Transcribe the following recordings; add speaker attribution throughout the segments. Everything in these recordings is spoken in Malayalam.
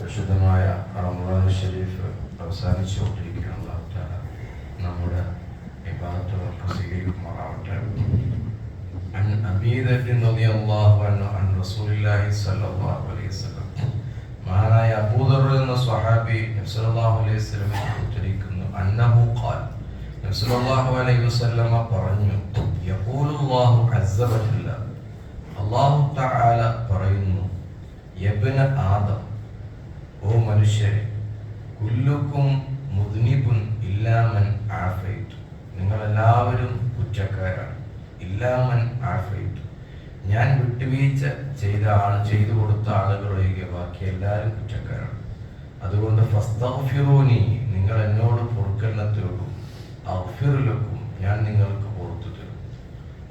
Speaker 1: വിശുദ്ധമായ റമദാൻ ഷരീഫ് അവസാനിച്ചുകൊണ്ടിരിക്കുന്ന നമ്മുടെ വിഭാഗത്തുകൾക്ക് സ്വീകരിക്കുമാറാവട്ടെ മഹാനായ അബൂദർ എന്ന സ്വഹാബി നബ്സലാഹു അലൈഹി സ്വലമെ ഉദ്ധരിക്കുന്നു. അന്നഹു ഖാൽ. നബ്സലാഹു അലൈഹി വസല്ലമ പറഞ്ഞു യഖൂലുല്ലാഹു അസ്സ വജല്ല. അല്ലാഹു തആല പറയുന്നു യബ്ന ആദം ഓ മനുഷ്യരെ കുല്ലുക്കും മുദ്നിബുൻ ഇല്ലാമൻ ആഫൈതു നിങ്ങൾ എല്ലാവരും കുറ്റക്കാരാണ്. ഇല്ലാമൻ ആഫൈതു ഞാൻ വിട്ടുവീഴ്ച ചെയ്ത ആൾ ചെയ്തു കൊടുത്ത ആളുകളൊഴികെ ബാക്കി എല്ലാവരും കുറ്റക്കാരാണ്. അതുകൊണ്ട് ഫസ്തഫിറോനി നിങ്ങൾ എന്നോട് പൊറുക്കലിനെ തേടും അഗ്ഫിറുലക്കും ഞാൻ നിങ്ങൾക്ക് പുറത്തു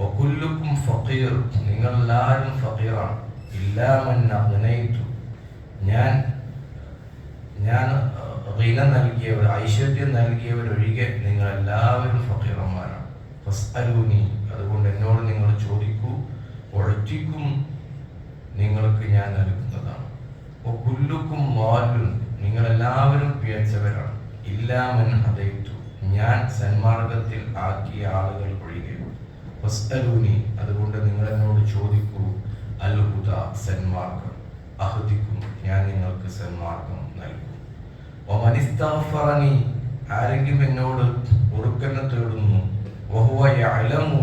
Speaker 1: ഒക്കുല്ലുക്കും ഫക്കീർ നിങ്ങളെല്ലാവരും ഫക്കീറാണ് ഇല്ലാമൻ അഗ്നൈതു. ഞാൻ ഞാൻ റീന നൽകിയവർ ഐശ്വര്യം നൽകിയവരൊഴികെ നിങ്ങൾ എല്ലാവരും ഫക്കീറന്മാരാണ് ഫസ്അലൂനി. അതുകൊണ്ട് എന്നോട് നിങ്ങൾ ചോദിക്കൂ ഒഴറ്റിക്കും നിങ്ങൾക്ക് ഞാൻ നൽകുന്നതാണ്. കുല്ലുക്കും വാലും നിങ്ങൾ എല്ലാവരും പിഴച്ചവരാണ്. ഇല്ലാമൻ ഹദയിത്തു ഞാൻ സന്മാർഗത്തിൽ ആക്കിയ ആളുകൾ ഒഴികെ. ഫസ്അലൂനി അതുകൊണ്ട് നിങ്ങൾ എന്നോട് ചോദിക്കൂ അൽ ഹുദ സന്മാർഗം അഹദിക്കും ഞാൻ നിങ്ങൾക്ക് സന്മാർഗം നൽകും. ഒമനിസ്തഫറനി ആരെങ്കിലും എന്നോട് ഉറുക്കനെ തേടുന്നു വഹുവ യഅലമു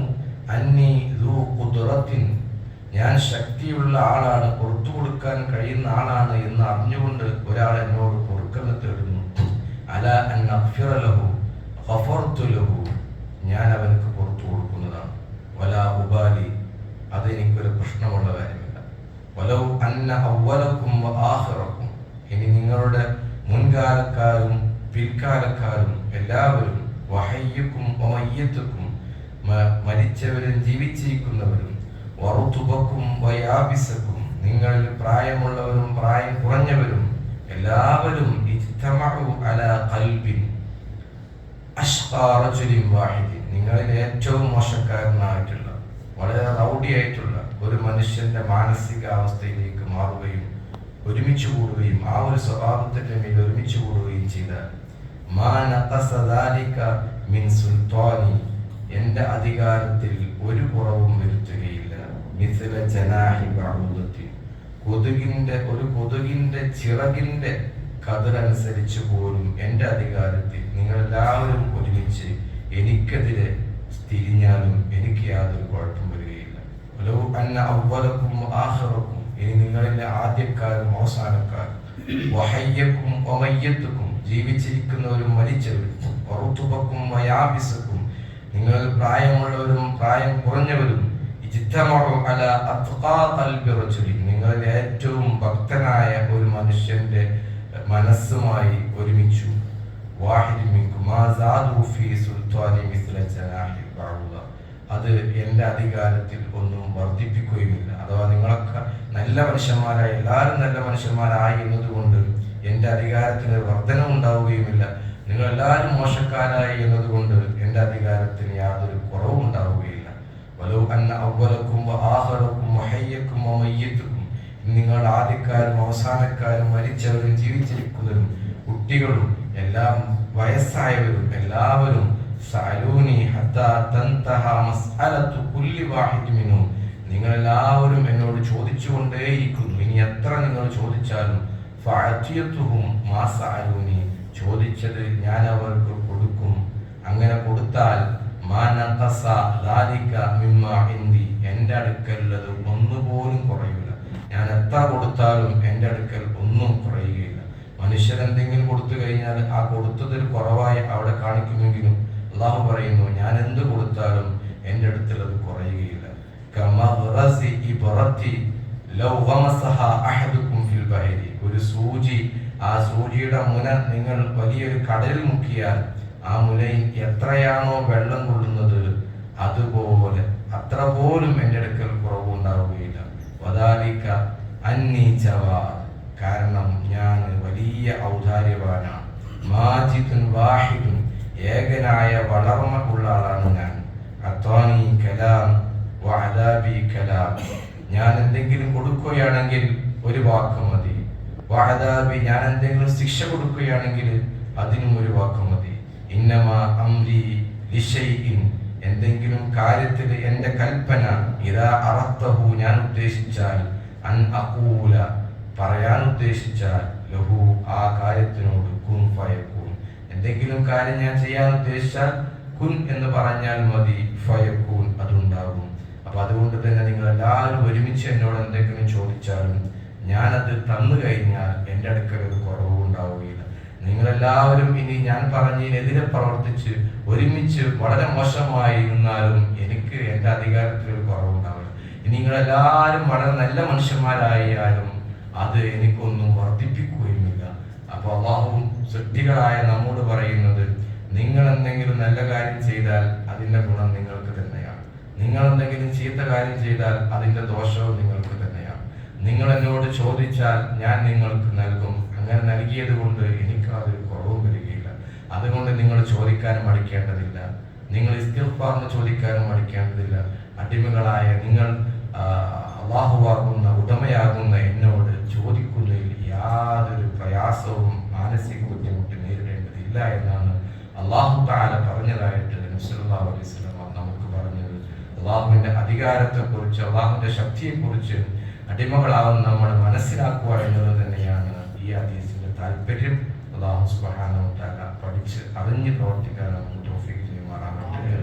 Speaker 1: അന്നി ദൂ ഖുദ്റത്തിൻ ഞാൻ ശക്തിയുള്ള ആളാണ് പുറത്തു കൊടുക്കാൻ കഴിയുന്ന ആളാണ് എന്ന് അറിഞ്ഞുകൊണ്ട് ഒരാൾ എന്നോട് പൊറുക്കനെ തേടുന്നു. അല അൻ അഗ്ഫിറ ലഹു ഖഫർതു ലഹു ഞാൻ അവനക്ക് പുറത്തു കൊടുക്കുന്നതാണ് വല ഉബാലി അതെനിക്കൊരു പ്രശ്നമുള്ള കാര്യമില്ല വലൗ അന്ന അവലക്കും ഇനി നിങ്ങളുടെ മുൻകാലക്കാരും പിൽക്കാലക്കാരും എല്ലാവരും വഹയ്യക്കും ഒമയ്യത്തുക്കും മരിച്ചവരും ജീവിച്ചിരിക്കുന്നവരും വറുത്തുബക്കും വയാബിസക്കും നിങ്ങളിൽ പ്രായമുള്ളവരും പ്രായം കുറഞ്ഞവരും എല്ലാവരും അല വാഹിദിൻ. നിങ്ങളിൽ ഏറ്റവും മോശക്കാരനായിട്ടുള്ള വളരെ റൗഡിയായിട്ടുള്ള ഒരു മനുഷ്യന്റെ മാനസികാവസ്ഥയിലേക്ക് മാറുകയും ഒരുമിച്ച് കൂടുകയും ആ ഒരു സ്വഭാവത്തിന്റെ മേൽ ഒരുമിച്ച് കൂടുകയും ചെയ്താൽ മിൻ സുൽത്താനി എന്റെ അധികാരത്തിൽ ഒരു കുറവും വരുത്തുകയില്ല. മിസില ജനാഹി ബഅൂദത്തി കൊതുകിന്റെ ഒരു കൊതുകിന്റെ ചിറകിന്റെ കതിരനുസരിച്ച് പോലും എന്റെ അധികാരത്തിൽ നിങ്ങൾ എല്ലാവരും ഒരുമിച്ച് എനിക്കെതിരെ തിരിഞ്ഞാലും എനിക്ക് യാതൊരു കുഴപ്പം വരികയില്ല. അന്ന അവലക്കും ആഹ്റക്കും ഇനി നിങ്ങളിലെ ആദ്യക്കാരും അവസാനക്കാരും. വഹയ്യക്കും ഒമയ്യത്തുക്കും ജീവിച്ചിരിക്കുന്നവരും മരിച്ചവരും. ഒറുത്തുബക്കും വയാബിസക്കും നിങ്ങൾ പ്രായമുള്ളവരും പ്രായം കുറഞ്ഞവരും. അല നിങ്ങളിൽ ഏറ്റവും ഭക്തനായ ഒരു മനുഷ്യന്റെ മനസ്സുമായി ഒരുമിച്ചു. വാഹിദ് മിൻകും മാ ഫീ സുൽത്താനി മിസ്ല ജനാഹി അത് എന്റെ അധികാരത്തിൽ ഒന്നും വർദ്ധിപ്പിക്കുകയുമില്ല. അഥവാ നിങ്ങളൊക്കെ നല്ല മനുഷ്യന്മാരായി എല്ലാവരും നല്ല മനുഷ്യന്മാരായി എന്നതുകൊണ്ട് എന്റെ അധികാരത്തിന് വർധന ഉണ്ടാവുകയുമില്ല. നിങ്ങൾ എല്ലാവരും മോശക്കാരായി എന്നതുകൊണ്ട് എന്റെ അധികാരത്തിന് യാതൊരു കുറവും ഉണ്ടാവുകയില്ല. വലോ അന്ന അവലക്കും ആഹറക്കും മഹയ്യക്കും മയ്യത്തുക്കും. നിങ്ങൾ ആദ്യക്കാരും അവസാനക്കാരും മരിച്ചവരും ജീവിച്ചിരിക്കുന്നവരും കുട്ടികളും എല്ലാം വയസ്സായവരും എല്ലാവരും സഅലൂനി ഹത്താ തൻതഹ മസ്അലത്തു കുല്ലി നിങ്ങൾ എല്ലാവരും എന്നോട് ചോദിച്ചുകൊണ്ടേയിരിക്കുന്നു. ഇനി എത്ര നിങ്ങൾ ചോദിച്ചാലും ചോദിച്ചത് ഞാൻ അവർക്ക് കൊടുക്കും. അങ്ങനെ കൊടുത്താൽ മാ നഖസ അടുക്കലുള്ളത് ഒന്നുപോലും കുറയില്ല ഞാൻ എത്ര കൊടുത്താലും എന്റെ അടുക്കൽ ഒന്നും കുറയുകയില്ല. മനുഷ്യർ എന്തെങ്കിലും കൊടുത്തു കഴിഞ്ഞാൽ ആ കൊടുത്തതിൽ കുറവായി അവിടെ കാണിക്കുമെങ്കിലും അള്ളാഹു പറയുന്നു ഞാൻ എന്ത് കൊടുത്താലും എന്റെ അത് കുറയുകയില്ല. ഒരു സൂചി ആ സൂചിയുടെ മുന നിങ്ങൾ വലിയൊരു കടലിൽ മുക്കിയാൽ ആ മുനയിൽ എത്രയാണോ വെള്ളം കൊള്ളുന്നത് അതുപോലെ അത്ര പോലും എന്റെ അടുക്കൽ കുറവുണ്ടാവുകയില്ല വദാലിക്ക അന്നി ജവാദ്. കാരണം ഞാൻ വലിയ ഔദാര്യവാനാണ്. മാജിദുൻ വാഹിദുൻ. ഏകനായ വളർമ്മ ഉള്ള ആളാണ് ഞാൻ. അത്വാനി കലാം വഹദാബി കലാം. ഞാൻ എന്തെങ്കിലും കൊടുക്കുകയാണെങ്കിൽ ഒരു വാക്ക് മതി. വഹദാബി ഞാൻ എന്തെങ്കിലും ശിക്ഷ കൊടുക്കുകയാണെങ്കിൽ അതിനും ഒരു വാക്ക് മതി. ഇന്നമ അംരി ലിഷൈഇൻ. എന്തെങ്കിലും കാര്യത്തിൽ എന്റെ കൽപ്പന ഇതാ അറത്തഹു ഞാൻ ഉദ്ദേശിച്ചാൽ അൻ അകൂല പറയാൻ ഉദ്ദേശിച്ചാൽ ലഹു ആ കാര്യത്തിനോട് കുൻ ഫയക്കൂൻ എന്തെങ്കിലും കാര്യം ഞാൻ ചെയ്യാൻ ഉദ്ദേശിച്ചാൽ കുൻ എന്ന് പറഞ്ഞാൽ മതി ഫയക്കൂൻ അതുണ്ടാകും. അപ്പൊ അതുകൊണ്ട് തന്നെ നിങ്ങൾ എല്ലാവരും ഒരുമിച്ച് എന്നോട് എന്തെങ്കിലും ചോദിച്ചാലും ഞാനത് തന്നു കഴിഞ്ഞാൽ എന്റെ അടുക്കൽ ഒരു കുറവും ഉണ്ടാവുകയില്ല. നിങ്ങളെല്ലാവരും ഇനി ഞാൻ പറഞ്ഞതിനെതിരെ പ്രവർത്തിച്ച് ഒരുമിച്ച് വളരെ മോശമായി നിന്നാലും എനിക്ക് എന്റെ അധികാരത്തിൽ ഒരു കുറവുണ്ടാവില്ല നിങ്ങളെല്ലാവരും വളരെ നല്ല മനുഷ്യന്മാരായാലും അത് എനിക്കൊന്നും വർദ്ധിപ്പിക്കുകയുമില്ല അപ്പോൾ അള്ളാഹു സൃഷ്ടികളായ നമ്മോട് പറയുന്നത് നിങ്ങൾ എന്തെങ്കിലും നല്ല കാര്യം ചെയ്താൽ അതിന്റെ ഗുണം നിങ്ങൾക്ക് തന്നെയാണ്. നിങ്ങൾ എന്തെങ്കിലും ചീത്ത കാര്യം ചെയ്താൽ അതിന്റെ ദോഷവും നിങ്ങൾക്ക് തന്നെയാണ്. നിങ്ങൾ എന്നോട് ചോദിച്ചാൽ ഞാൻ നിങ്ങൾക്ക് നൽകും. അങ്ങനെ നൽകിയത് കൊണ്ട് എനിക്ക് അതൊരു കുറവും വരികയില്ല. അതുകൊണ്ട് നിങ്ങൾ ചോദിക്കാനും മടിക്കേണ്ടതില്ല. നിങ്ങൾ ഇസ്തിഫാർന്ന് ചോദിക്കാനും മടിക്കേണ്ടതില്ല. അടിമകളായ നിങ്ങൾ അള്ളാഹുവാകുന്ന ഉടമയാകുന്ന എന്നോട് യാതൊരു പ്രയാസവും മാനസിക ബുദ്ധിമുട്ട് നേരിടേണ്ടതില്ല എന്നാണ് അള്ളാഹു താല പറഞ്ഞതായിട്ട് നബ്സല്ലാഹു അലൈഹി നമുക്ക് പറഞ്ഞത്. അള്ളാഹുവിന്റെ അധികാരത്തെക്കുറിച്ച് അള്ളാഹുവിന്റെ ശക്തിയെക്കുറിച്ച് അടിമകളാവുന്ന നമ്മൾ മനസ്സിലാക്കുക എന്നത് തന്നെയാണ് ഈ ഹദീസിന്റെ താല്പര്യം. അള്ളാഹു തആല പഠിച്ച് അറിഞ്ഞ് പ്രവർത്തിക്കാൻ നമുക്ക് തോഫീക്ക് ചെയ്യുമാറാകട്ടെ.